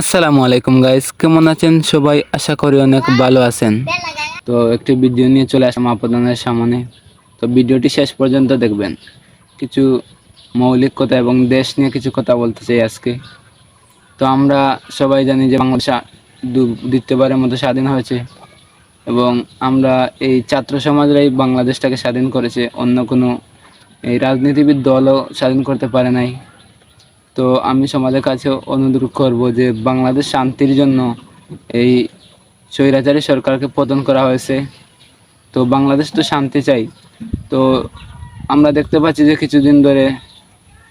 আসসালামু আলাইকুম গাইস কেমন আছেন সবাই? আশা করি অনেক ভালো আছেন। তো একটি ভিডিও নিয়ে চলে আসলাম আপনাদের সামনে। তো ভিডিওটি শেষ পর্যন্ত দেখবেন। কিছু মৌলিক কথা এবং দেশ নিয়ে কিছু কথা বলতে চাই আজকে। তো আমরা সবাই জানি যে বাংলাদেশ দ্বিতীয়বারের মতো স্বাধীন হয়েছে এবং আমরা এই ছাত্র সমাজরাই বাংলাদেশটাকে স্বাধীন করেছে। অন্য কোনো এই রাজনীতিবিদ দলও স্বাধীন করতে পারে নাই। তো আমি সমাজের কাছে অনুরোধ করব যে বাংলাদেশ শান্তির জন্য এই স্বৈরাচারী সরকারকে পতন করা হয়েছে। তো বাংলাদেশ তো শান্তি চাই। তো আমরা দেখতে পাচ্ছি যে কিছুদিন ধরে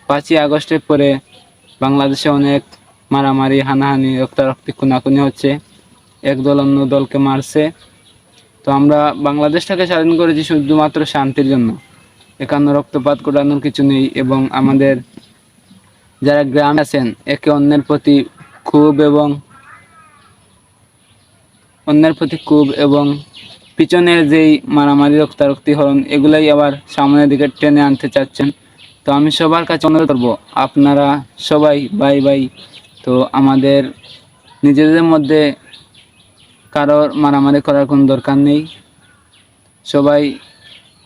পাঁচই আগস্টের পরে বাংলাদেশে অনেক মারামারি, হানাহানি, রক্তারক্তি, খুনাখুনি হচ্ছে। এক দল অন্য দলকে মারছে। তো আমরা বাংলাদেশটাকে স্বাধীন করেছি শুধুমাত্র শান্তির জন্য। একান্ন রক্তপাত করানোর কিছু নেই এবং আমাদের যারা গ্রামে আছেন, একে অন্যের প্রতি ক্ষোভ এবং অন্যের প্রতি ক্ষোভ এবং পিছনের যেই মারামারি, রক্তারক্তি, হরণ, এগুলাই আবার সামনের দিকে টেনে আনতে চাচ্ছেন। তো আমি সবার কাছে অনুরোধ করব, আপনারা সবাই বাই বাই। তো আমাদের নিজেদের মধ্যে কারোর মারামারি করার কোনো দরকার নেই। সবাই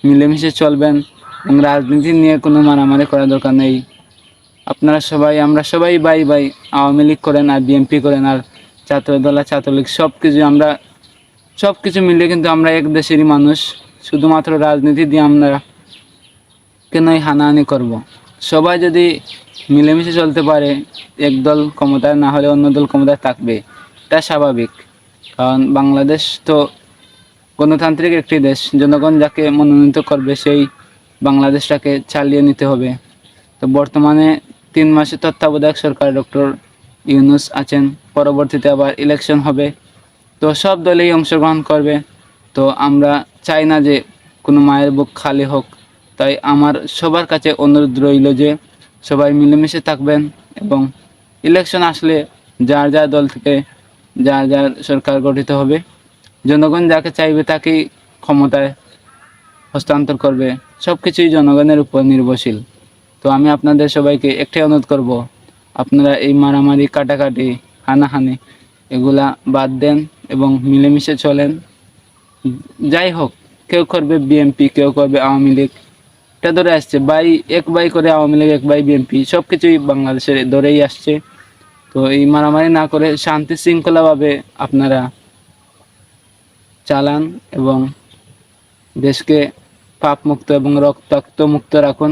মিলেমিশে চলবেন এবং রাজনীতি নিয়ে কোনো মারামারি করার দরকার নেই। আপনারা সবাই, আমরা সবাই বাই বাই, আওয়ামী লীগ করেন আর বিএনপি করেন আর ছাত্রদল আর ছাত্রলীগ সব কিছু আমরা সব কিছু মিলে কিন্তু আমরা এক দেশেরই মানুষ। শুধুমাত্র রাজনীতি দিয়ে আমরা কেনই হানাহানি করব। সবাই যদি মিলেমিশে চলতে পারে এক দল ক্ষমতায় না হলে অন্য দল ক্ষমতায় থাকবে, তা স্বাভাবিক। কারণ বাংলাদেশ তো গণতান্ত্রিক একটি দেশ, জনগণ যাকে মনোনীত করবে সেই বাংলাদেশটাকে চালিয়ে নিতে হবে। তো বর্তমানে তিন মাসে তত্ত্বাবধায়ক সরকার ডক্টর ইউনুস আছেন। পরবর্তীতে আবার ইলেকশন হবে। তো সব দলেই অংশগ্রহণ করবে। তো আমরা চাই না যে কোনো মায়ের বুক খালি হোক। তাই আমার সবার কাছে অনুরোধ রইল যে সবাই মিলেমিশে থাকবেন এবং ইলেকশন আসলে যার যার দল থেকে যার যার সরকার গঠিত হবে, জনগণ যাকে চাইবে তাকেই ক্ষমতায় হস্তান্তর করবে। সব কিছুই জনগণের উপর নির্ভরশীল। তো আমি আপনাদের সবাইকে একটাই অনুরোধ করব, আপনারা এই মারামারি, কাটাকাটি, হানাহানি এগুলা বাদ দেন এবং মিলেমিশে চলেন। যাই হোক, কেউ করবে বিএনপি কেউ করবে আওয়ামী লীগ। এটা ধরে আসছে, বাই এক বাই করে আওয়ামী লীগ, এক বাই বিএনপি সব কিছুই বাংলাদেশের ধরেই আসছে। তো এই মারামারি না করে শান্তি শৃঙ্খলাভাবে আপনারা চালান এবং দেশকে পাপ মুক্ত এবং রক্তাক্ত মুক্ত রাখুন।